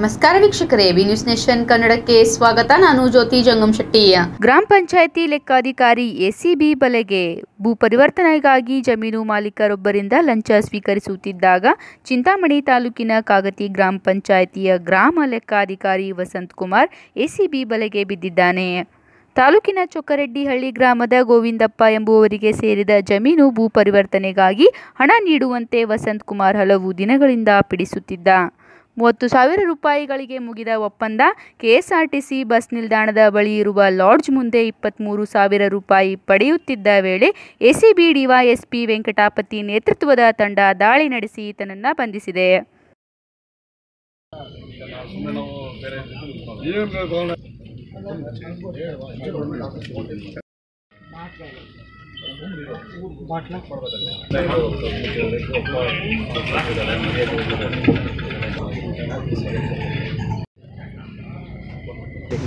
ನಮಸ್ಕಾರ ವೀಕ್ಷಕರೇ B News nation ಕನ್ನಡಕ್ಕೆ ಸ್ವಾಗತ. ನಾನು ಜ್ಯೋತಿ ಜಂಗಮ್ ಶೆಟ್ಟಿ. ಗ್ರಾಮ ಪಂಚಾಯಿತಿ ಲೆಕ್ಕಾಧಿಕಾರಿ ಎಸಿಬಿ ಬಲೆಗೆ ಭೂ ಪರಿವರ್ತನೆಗಾಗಿ ಜಮೀನು ಮಾಲೀಕರೊಬ್ಬರಿಂದ ಲಂಚ ಸ್ವೀಕರಿಸುತ್ತಿದ್ದಾಗ ಚಿಂತಾಮಣಿ ತಾಲೂಕಿನ ಕಾಗತಿ ಗ್ರಾಮ ಪಂಚಾಯಿತಿಯ ಗ್ರಾಮ ಲೆಕ್ಕಾಧಿಕಾರಿ ವಸಂತ್ ಕುಮಾರ್ ಎಸಿಬಿ ಬಲೆಗೆ ಬಿದ್ದಿದ್ದಾನೆ. ತಾಲೂಕಿನ ಚೊಕ್ಕರೆಡ್ಡಿಹಳ್ಳಿ ಗ್ರಾಮದ ಗೋವಿಂದಪ್ಪ ಎಂಬುವರಿಗೆ ಸೇರಿದ ಜಮೀನು ಭೂ ಪರಿವರ್ತನೆಗಾಗಿ ಹಣ ನೀಡುವಂತೆ ವಸಂತ್ ಕುಮಾರ್ ಹಲವು ದಿನಗಳಿಂದ ಪೀಡಿಸುತ್ತಿದ್ದ. ಮೂವತ್ತು ಸಾವಿರ ರೂಪಾಯಿಗಳಿಗೆ ಮುಗಿದ ಒಪ್ಪಂದ, ಕೆಎಸ್ಆರ್ಟಿಸಿ ಬಸ್ ನಿಲ್ದಾಣದ ಬಳಿ ಇರುವ ಲಾಡ್ಜ್ ಮುಂದೆ ಇಪ್ಪತ್ತ್ಮೂರು ಸಾವಿರ ರೂಪಾಯಿ ಪಡೆಯುತ್ತಿದ್ದ ವೇಳೆ ಎಸಿಬಿ ಡಿವೈಎಸ್ಪಿ ವೆಂಕಟಾಪತಿ ನೇತೃತ್ವದ ತಂಡ ದಾಳಿ ನಡೆಸಿ ಈತನನ್ನ ಬಂಧಿಸಿದೆ.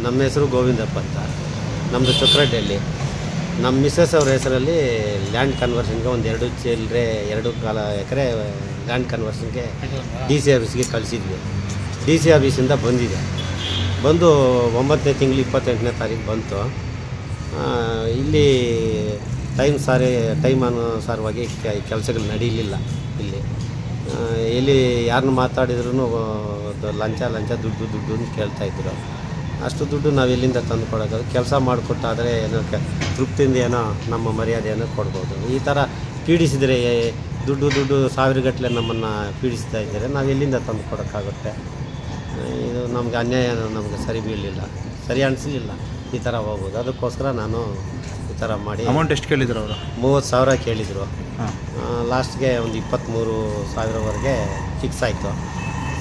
ನಮ್ಮ ಹೆಸರು ಗೋವಿಂದಪ್ಪ ಅಂತ. ನಮ್ಮದು ಚಕ್ರಡ್ಡಿಯಲ್ಲಿ ನಮ್ಮ ಮಿಸ್ಸಸ್ ಅವ್ರ ಹೆಸರಲ್ಲಿ ಲ್ಯಾಂಡ್ ಕನ್ವರ್ಷನ್ಗೆ ಒಂದು ಎರಡು ಚಿಲ್ಲರೆ ಎರಡು ಕಾಲ ಎಕರೆ ಲ್ಯಾಂಡ್ ಕನ್ವರ್ಷನ್ಗೆ ಡಿ ಸಿ ಆಫೀಸ್ಗೆ ಕಳಿಸಿದ್ವಿ. ಡಿ ಸಿ ಆಫೀಸಿಂದ ಬಂದಿದೆ. ಬಂದು ಒಂಬತ್ತನೇ ತಿಂಗಳು ಇಪ್ಪತ್ತೆಂಟನೇ ತಾರೀಕು ಬಂತು. ಇಲ್ಲಿ ಟೈಮ್ ಸಾರಿ, ಟೈಮ್ ಅನುಸಾರವಾಗಿ ಕೆಲಸಗಳು ನಡೀಲಿಲ್ಲ ಇಲ್ಲಿ. ಇಲ್ಲಿ ಯಾರನ್ನ ಮಾತಾಡಿದ್ರು ಲಂಚ ಲಂಚ, ದುಡ್ಡು ದುಡ್ಡು ಅಂತ ಕೇಳ್ತಾಯಿದ್ರು ಅಷ್ಟು ದುಡ್ಡು ನಾವು ಎಲ್ಲಿಂದ ತಂದು ಕೊಡೋದು ಕೆಲಸ ಮಾಡಿಕೊಟ್ಟಾದರೆ ಏನೋ ತೃಪ್ತಿಯಿಂದ ಏನೋ ನಮ್ಮ ಮರ್ಯಾದೆಯನ್ನು ಕೊಡ್ಬೋದು. ಈ ಥರ ಪೀಡಿಸಿದರೆ ದುಡ್ಡು ದುಡ್ಡು ಸಾವಿರಗಟ್ಟಲೆ ನಮ್ಮನ್ನು ಪೀಡಿಸ್ತಾ ಇದ್ದಾರೆ. ನಾವು ಎಲ್ಲಿಂದ ತಂದು ಕೊಡೋಕ್ಕಾಗುತ್ತೆ? ಇದು ನಮಗೆ ಅನ್ಯಾಯ ನಮಗೆ ಸರಿ ಬೀಳಲಿಲ್ಲ. ಸರಿ ಅನಿಸಲಿಲ್ಲ. ಈ ಥರ ಹೋಗ್ಬೋದು. ಅದಕ್ಕೋಸ್ಕರ ನಾನು ಈ ಥರ ಮಾಡಿ ಅಮೌಂಟ್ ಎಷ್ಟು ಕೇಳಿದ್ರು ಅವರು? ಮೂವತ್ತು ಸಾವಿರ ಕೇಳಿದರು. ಹಾಂ. ಲಾಸ್ಟ್ಗೆ ಒಂದು ಇಪ್ಪತ್ತ್ಮೂರು ಸಾವಿರವರೆಗೆ ಫಿಕ್ಸ್ ಆಯಿತು.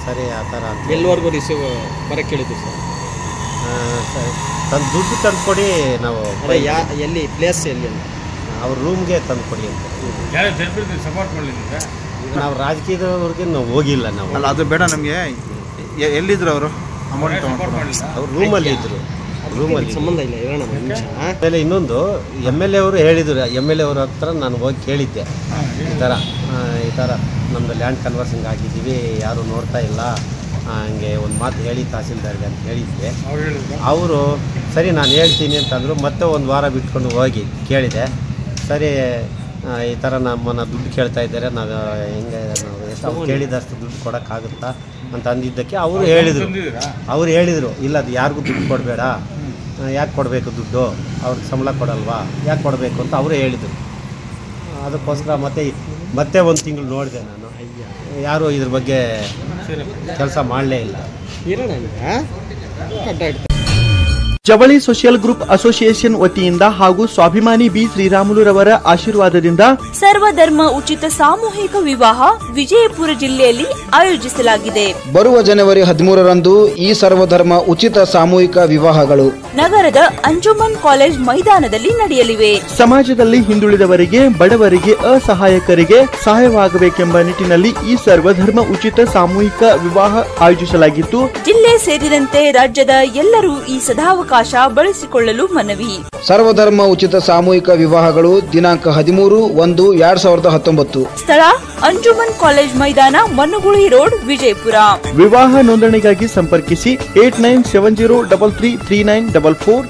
ಸರಿ ಆ ಥರ ಅಂತ ಎಲ್ಲಿವರೆಗೂ ರಿಸೀವ್ ಬರಕ್ಕೆ ಕೇಳಿದ್ದು ಸರ್? ಸರಿ. ತಂದು ದುಡ್ಡು ತಂದು ಕೊಡಿ ನಾವು ಅದೇ ಯಾ ಎಲ್ಲಿ ಪ್ಲೇಸ್ ಎಲ್ಲಿ ಅಂತ. ಅವ್ರ ರೂಮ್ಗೆ ತಂದು ಕೊಡಿ ಅಂತ. ಈಗ ನಾವು ರಾಜಕೀಯದವ್ರಿಗೆ ನಾವು ಹೋಗಿಲ್ಲ ನಾವು. ಅಲ್ಲ ಅದು ಬೇಡ ನಮಗೆ. ಎಲ್ಲಿದ್ರು ಅವರು? ಅಮೌಂಟ್ ಅವ್ರ ಅವ್ರು ರೂಮಲ್ಲಿ ಇದ್ದರು ರೂಮಲ್ಲಿ ಸಂಬಂಧ ಇಲ್ಲ ಇರೋಣ ಆಮೇಲೆ ಇನ್ನೊಂದು ಎಂ ಎಲ್ ಎ ಅವರು ಹೇಳಿದರು ಎಂ ಎಲ್ ಎ ಅವ್ರ ಹತ್ರ ನಾನು ಹೋಗಿ ಕೇಳಿದ್ದೆ. ಈ ಥರ ಈ ಥರ ನಮ್ಮದು ಲ್ಯಾಂಡ್ ಕನ್ವರ್ಸಿಂಗ್ ಆಗಿದ್ದೀವಿ ಯಾರು ನೋಡ್ತಾ ಇಲ್ಲ ಹಂಗೆ ಒಂದು ಮಾತು ಹೇಳಿ ತಹಸೀಲ್ದಾರ್ಗೆ ಅಂತ ಹೇಳಿದ್ದೆ. ಅವರು ಸರಿ ನಾನು ಹೇಳ್ತೀನಿ ಅಂತಂದರು ಮತ್ತೆ ಒಂದು ವಾರ ಬಿಟ್ಕೊಂಡು ಹೋಗಿ ಕೇಳಿದೆ. ಸರಿ ಈ ಥರ ನಮ್ಮನ್ನು ದುಡ್ಡು ಕೇಳ್ತಾ ಇದ್ದಾರೆ ನಾವು ಹೆಂಗೆ ನಾವು ಎಷ್ಟು ಕೇಳಿದಷ್ಟು ದುಡ್ಡು ಕೊಡೋಕ್ಕಾಗುತ್ತಾ ಅಂತ ಅಂದಿದ್ದಕ್ಕೆ ಅವರು ಹೇಳಿದರು. ಅವ್ರು ಹೇಳಿದರು ಇಲ್ಲ ಅದು ಯಾರಿಗೂ ದುಡ್ಡು ಕೊಡಬೇಡ ಯಾಕೆ ಕೊಡಬೇಕು ದುಡ್ಡು? ಅವ್ರಿಗೆ ಸಂಬಳ ಕೊಡಲ್ವಾ? ಯಾಕೆ ಕೊಡಬೇಕು ಅಂತ ಅವರೇ ಹೇಳಿದರು. ಅದಕ್ಕೋಸ್ಕರ ಮತ್ತೆ ಮತ್ತೆ ಒಂದು ತಿಂಗಳು ನೋಡಿದೆ ನಾನು. ಯಾರೂ ಇದ್ರ ಬಗ್ಗೆ ಕೆಲಸ ಮಾಡಲೇ ಇಲ್ಲ. ಜವಳಿ ಸೋಷಿಯಲ್ ಗ್ರೂಪ್ ಅಸೋಸಿಯೇಷನ್ ವತಿಯಿಂದ ಹಾಗೂ ಸ್ವಾಭಿಮಾನಿ ಬಿ ಶ್ರೀರಾಮುಲುರವರ ಆಶೀರ್ವಾದದಿಂದ ಸರ್ವಧರ್ಮ ಉಚಿತ ಸಾಮೂಹಿಕ ವಿವಾಹ ವಿಜಯಪುರ ಜಿಲ್ಲೆಯಲ್ಲಿ ಆಯೋಜಿಸಲಾಗಿದೆ. ಬರುವ ಜನವರಿ ಹದಿಮೂರರಂದು ಈ ಸರ್ವಧರ್ಮ ಉಚಿತ ಸಾಮೂಹಿಕ ವಿವಾಹಗಳು. ನಗರದ ಅಂಜುಮನ್ ಕಾಲೇಜ್ ಮೈದಾನದಲ್ಲಿ ನಡೆಯಲಿವೆ. ಸಮಾಜದಲ್ಲಿ ಹಿಂದುಳಿದವರಿಗೆ ಬಡವರಿಗೆ ಅಸಹಾಯಕರಿಗೆ ಸಹಾಯವಾಗಬೇಕೆಂಬ ನಿಟ್ಟಿನಲ್ಲಿ ಈ ಸರ್ವಧರ್ಮ ಉಚಿತ ಸಾಮೂಹಿಕ ವಿವಾಹ ಆಯೋಜಿಸಲಾಗಿತ್ತು. ಜಿಲ್ಲೆ ಸೇರಿದಂತೆ ರಾಜ್ಯದ ಎಲ್ಲರೂ ಈ ಸದಾವಕಾಶ ಬಳಸಿಕೊಳ್ಳಲು ಮನವಿ. ಸರ್ವಧರ್ಮ ಉಚಿತ ಸಾಮೂಹಿಕ ವಿವಾಹಗಳು ದಿನಾಂಕ ಹದಿಮೂರು ಒಂದು ಎರಡ್ ಸಾವಿರದ ಹತ್ತೊಂಬತ್ತು. ಸ್ಥಳ ಅಂಜುಮನ್ ಕಾಲೇಜ್ ಮೈದಾನ ಮನ್ನುಗುಳಿ ರೋಡ್ ವಿಜಯಪುರ. ವಿವಾಹ ನೋಂದಣಿಗಾಗಿ ಸಂಪರ್ಕಿಸಿ eight nine seven zero double three three nine double four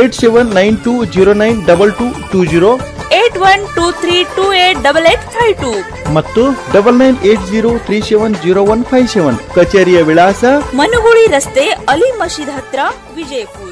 eight seven nine two zero nine double two two zero. Eight one two three two eight double eight five two. ಮತ್ತು double nine eight zero three seven zero one five seven. ಕಚೇರಿಯ ವಿಳಾಸ ಮನುಗುಳಿ ರಸ್ತೆ ಅಲಿ ಮಸೀದ್ ಹತ್ರ ವಿಜಯಪುರ.